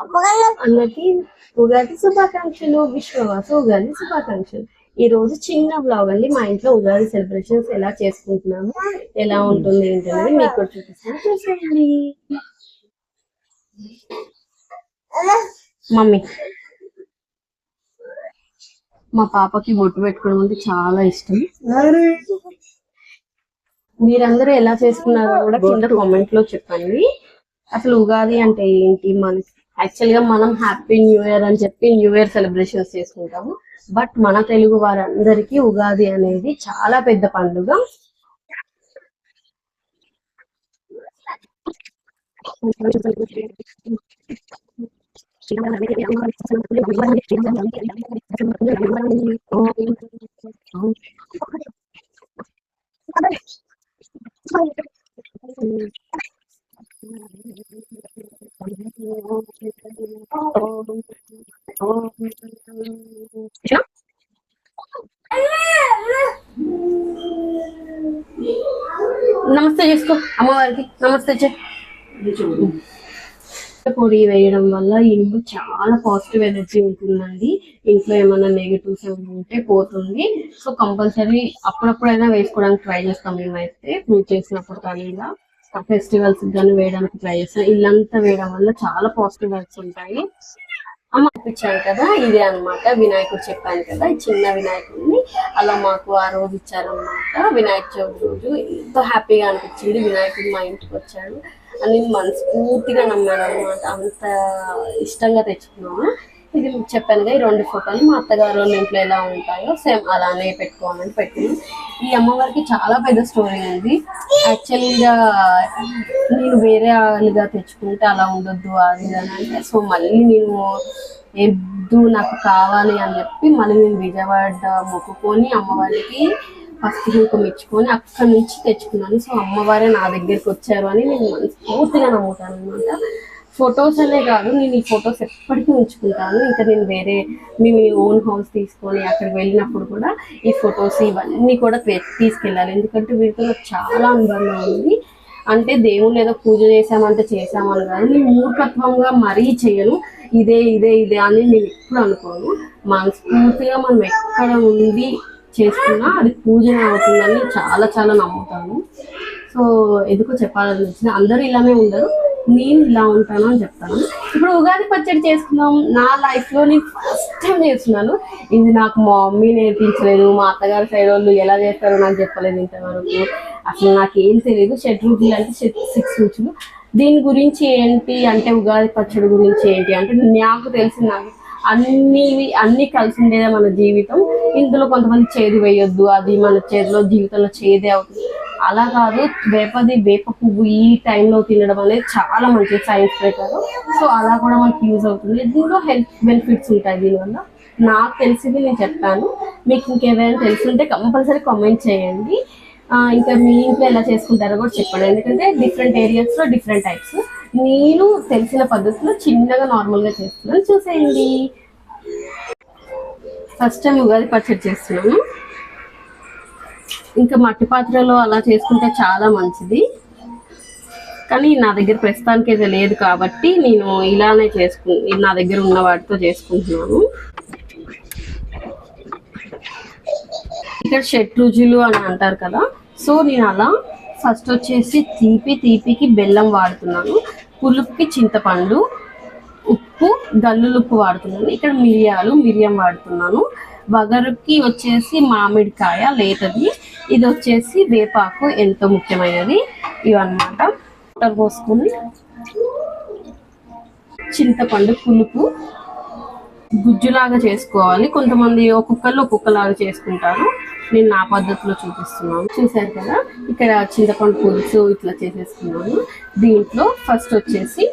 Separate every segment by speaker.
Speaker 1: అందరికి ఉగాది శుభాకాంక్షలు విశ్వవాస ఉగాది శుభాకాంక్షలు. ఈ రోజు చిన్న బ్లాగ్ అండి. మా ఇంట్లో ఉగాది సెలబ్రేషన్స్ ఎలా చేసుకుంటున్నాము ఎలా ఉంటుంది ఏంటనేది మీకు కూడా చూపిస్తాను. చూసేయండి. మమ్మీ. మా పాపకి బొట్టు పెట్టుకోవడం అంటే చాలా ఇష్టం. మీరందరూ ఎలా చేసుకున్నారో కూడా కింద కామెంట్లో చెప్పండి. అసలు ఉగాది అంటే ఏంటి మన యాక్చువల్గా మనం హ్యాపీ న్యూ ఇయర్ అని చెప్పి న్యూ ఇయర్ సెలబ్రేషన్స్ చేసుకుంటాము. బట్ మన తెలుగు వారందరికీ ఉగాది అనేది చాలా పెద్ద పండుగ. నమస్తే చేసుకో అమ్మవారికి నమస్తే చె పొడి వేయడం వల్ల ఇనుము చాలా పాజిటివ్ ఎనర్జీ ఉంటుందండి. ఇంట్లో ఏమైనా నెగిటివ్స్ ఉంటే పోతుంది. సో కంపల్సరీ అప్పుడప్పుడైనా వేసుకోవడానికి ట్రై చేస్తాం మేమైతే. పూజ చేసినప్పుడు కానీ ఇలా. ఫెస్టివల్స్ కానీ వేయడానికి ట్రై చేస్తాం. ఇల్లంతా వేయడం వల్ల చాలా పాజిటివ్ వైబ్స్ ఉంటాయి. అమ్మ ఇప్పించాను కదా ఇదే అన్నమాట. వినాయకుడు చెప్పాను కదా ఈ చిన్న వినాయకుడిని అలా మాకు ఆ రోజు ఇచ్చారనమాట వినాయక చవితి రోజు ఎంతో హ్యాపీగా అనిపించింది. వినాయకుడు మా ఇంటికి వచ్చాడు. అని మనస్ఫూర్తిగా నమ్మాను అనమాట అంత ఇష్టంగా తెచ్చుకున్నాము. ఇది చెప్పానుగా ఈ రెండు ఫోటోలు మా అత్తగారు ఇంట్లో ఎలా ఉంటాయో సేమ్ అలానే పెట్టుకోవాలని పెట్టింది. ఈ అమ్మవారికి చాలా పెద్ద స్టోరీ ఉంది యాక్చువల్గా నేను వేరే వాళ్ళుగా తెచ్చుకుంటే అలా ఉండొద్దు అది అని అంటే సో మళ్ళీ నేను ఎద్దు నాకు కావాలి అని చెప్పి మళ్ళీ నేను విజయవాడ మొక్కుకొని అమ్మవారికి ఫస్ట్ కుంకుమ ఇచ్చుకొని అక్కడి నుంచి తెచ్చుకున్నాను. సో అమ్మవారే నా దగ్గరికి వచ్చారు అని నేను మనస్ఫూర్తిగా నమ్ముతాను అనమాట ఫొటోస్ అనే కాదు నేను ఈ ఫొటోస్ ఎప్పటికీ ఉంచుకుంటాను. ఇంకా నేను వేరే మేము ఓన్ హౌస్ తీసుకొని అక్కడికి వెళ్ళినప్పుడు కూడా ఈ ఫొటోస్ ఇవన్నీ కూడా తీసుకెళ్ళాలి. ఎందుకంటే వీటితో నాకు చాలా అందంగా ఉంది. అంటే దేవుళ్ళు ఏదో పూజ చేసామంటే చేసామని కాదు. నేను మూర్ఖత్వంగా మరీ చేయను. ఇదే ఇదే ఇదే అని నేను ఎప్పుడు అనుకోను. మనస్ఫూర్తిగా మనం ఎక్కడ ఉండి చేసుకున్నా అది పూజనే అవుతుందని చాలా చాలా నమ్ముతాను. సో ఎందుకో చెప్పాలనిపించింది. అందరూ ఇలానే ఉండరు. నేను ఇలా ఉంటాను అని చెప్తాను. ఇప్పుడు ఉగాది పచ్చడి చేసుకున్నాం నా లైఫ్లో నేను ఫస్ట్ టైం చేస్తున్నాను. ఇది నాకు మా మమ్మీ నేర్పించలేదు మా అత్తగారి సైడ్ వాళ్ళు ఎలా చేస్తారో నాకు చెప్పలేదు ఇంతవరకు. అసలు నాకు ఏం తెలియదు. షెడ్ రుచులు అంటే సిక్స్ రుచులు. దీని గురించి ఏంటి అంటే ఉగాది పచ్చడి గురించి ఏంటి అంటే నాకు తెలిసిన నాకు అన్ని అన్ని కలిసి ఉండేదే మన జీవితం. ఇందులో కొంతమంది చేదు వేయొద్దు అది మన చేతిలో జీవితంలో చేదే అవుతుంది. అలా కాదు వేపది వేప పువ్వు ఈ టైంలో తినడం అనేది చాలా మంచిది సైన్స్ ప్రకారం. సో అలా కూడా మనకి యూజ్ అవుతుంది. దీనిలో హెల్త్ బెనిఫిట్స్ ఉంటాయి దీనివల్ల. నాకు తెలిసింది నేను చెప్తాను. మీకు ఇంకేమైనా తెలుసుంటే కంపల్సరీ కామెంట్ చేయండి. ఇంకా మీ ఇంట్లో ఎలా చేసుకుంటారో కూడా చెప్పండి. ఎందుకంటే డిఫరెంట్ ఏరియాస్లో డిఫరెంట్ టైప్స్ నేను తెలిసిన పద్ధతిలో చిన్నగా నార్మల్గా చేస్తున్నాను. చూసేయండి. ఫస్ట్ టైం ఉగాది పచ్చడి చేస్తున్నాను. ఇంకా మట్టి పాత్రలో అలా చేసుకుంటే చాలా మంచిది. కానీ నా దగ్గర ప్రస్తుతానికి అయితే లేదు కాబట్టి నేను ఇలానే చేసుకు నా దగ్గర ఉన్న వాటితో చేసుకుంటున్నాను. ఇక్కడ షెట్ రుజులు అని అంటారు కదా. సో నేను అలా ఫస్ట్ వచ్చేసి తీపి తీపికి బెల్లం వాడుతున్నాను. పులుపుకి చింతపండు ఉప్పు గల్లులుప్పు వాడుతున్నాను. ఇక్కడ మిరియాలు మిరియం వాడుతున్నాను. వగరుకి వచ్చేసి మామిడికాయ లేతది. ఇది వచ్చేసి వేపాకు ఎంతో ముఖ్యమైనది. ఇవన్నమాట. వాటర్ పోసుకొని చింతపండు పులుపు. గుజ్జులాగా చేసుకోవాలి. కొంతమంది ఒక్కొక్కళ్ళు ఒక్కొక్కలాగా చేసుకుంటారు. నేను నా పద్ధతిలో చూపిస్తున్నాను. చూశారు కదా? ఇక్కడ చింతపండు పులుసు ఇట్లా చేసేసుకున్నాను. దీంట్లో ఫస్ట్ వచ్చేసి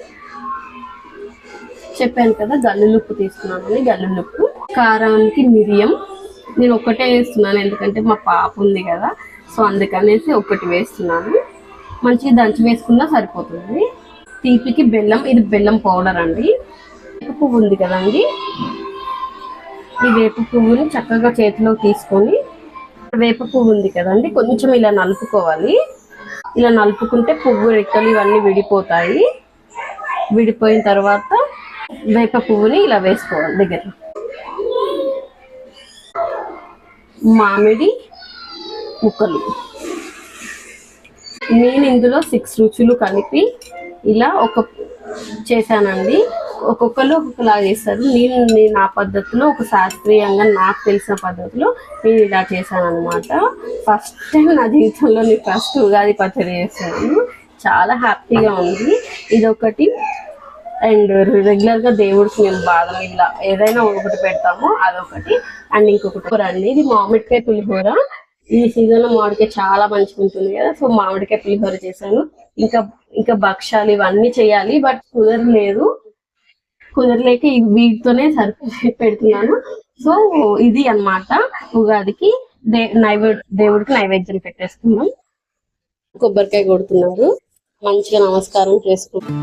Speaker 1: చెప్పాను కదా గల్లులుప్పు తీసుకున్నానని గల్లులుప్పు. కారానికి మిరియం. నేను ఒక్కటే వేస్తున్నాను ఎందుకంటే మా పాప ఉంది కదా. సో అందుకనేసి ఒకటి వేస్తున్నాను. మంచిగా దంచి వేసుకున్నా సరిపోతుంది. తీపికి బెల్లం ఇది బెల్లం పౌడర్ అండి. పువ్వు ఉంది కదండి? ఈ వేప పువ్వుని చక్కగా చేతిలో తీసుకొని వేప పువ్వు ఉంది కదండి కొంచెం ఇలా నలుపుకోవాలి. ఇలా నలుపుకుంటే పువ్వు రెక్కలు ఇవన్నీ విడిపోతాయి. విడిపోయిన తర్వాత వేప పువ్వుని ఇలా వేసుకోవాలి దగ్గర మామిడి ముక్కలు. నేను ఇందులో సిక్స్ రుచులు కలిపి ఇలా ఒక చేశానండి. ఒక్కొక్కరు ఒక్కొక్కలా చేస్తారు. నేను నేను నా పద్ధతిలో ఒక శాస్త్రీయంగా నాకు తెలిసిన పద్ధతిలో నేను ఇలా చేశాను అనమాట ఫస్ట్ టైం నా జీవితంలో నేను ఫస్ట్ ఉగాది పచ్చడి చేశాను. చాలా హ్యాపీగా ఉంది. ఇదొకటి. అండ్ రెగ్యులర్గా దేవుడికి మేము బాదం ఇలా ఏదైనా ఒకటి పెడతామో అదొకటి. అండ్ ఇంకొకటి కూర అండి. ఇది మామిడికాయ పులిహోర. ఈ సీజన్లో మామిడికాయ చాలా మంచిగా ఉంటుంది కదా సో మామిడికాయ పులిహోర చేశాను. ఇంకా ఇంకా భక్షాలు ఇవన్నీ చేయాలి బట్ కుదరలేదు. కుదరలేక వీటితోనే సరిపో పెడుతున్నాను. సో ఇది అన్నమాట. ఉగాదికి దే నైవేద్య దేవుడికి నైవేద్యం పెట్టేసుకున్నాం కొబ్బరికాయ కొడుతున్నారు. మంచిగా నమస్కారం చేసుకుంటాం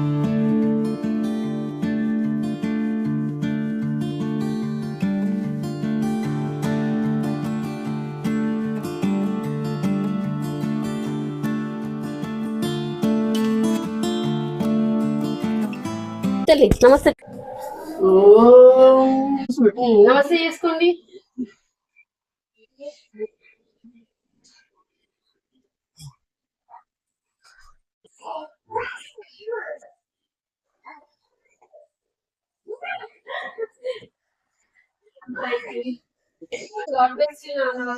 Speaker 1: తల్లి నమస్తే నమస్తే చేసుకోండి నాన్న.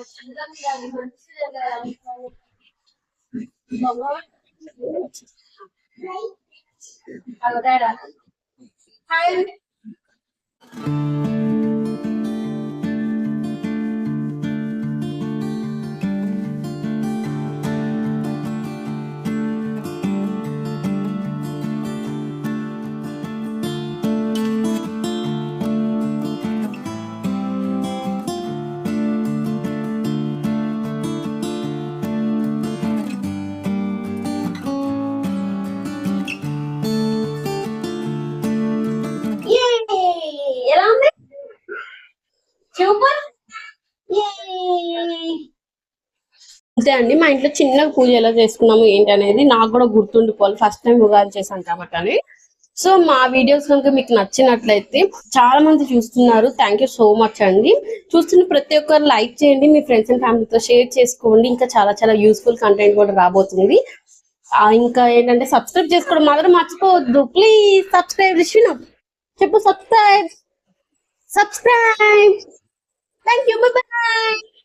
Speaker 1: Hello, Dada. Hi. ఎలా అంతే అండి. మా ఇంట్లో చిన్న పూజ ఎలా చేసుకున్నాము ఏంటి అనేది నాకు కూడా గుర్తుండిపోవాలి. ఫస్ట్ టైం ఉగాది చేశాను కాబట్టి అని. సో మా వీడియోస్ కనుక మీకు నచ్చినట్లయితే చాలా మంది చూస్తున్నారు. థ్యాంక్ యూ సో మచ్ అండి. చూస్తున్న ప్రతి ఒక్కరు లైక్ చేయండి. మీ ఫ్రెండ్స్ అండ్ ఫ్యామిలీతో షేర్ చేసుకోండి. ఇంకా చాలా చాలా యూస్ఫుల్ కంటెంట్ కూడా రాబోతుంది. ఇంకా ఏంటంటే సబ్స్క్రైబ్ చేసుకోవడం మాత్రం మర్చిపోవద్దు. ప్లీజ్ సబ్స్క్రైబ్ విషయం చెప్పు subscribe subscribe thank you bye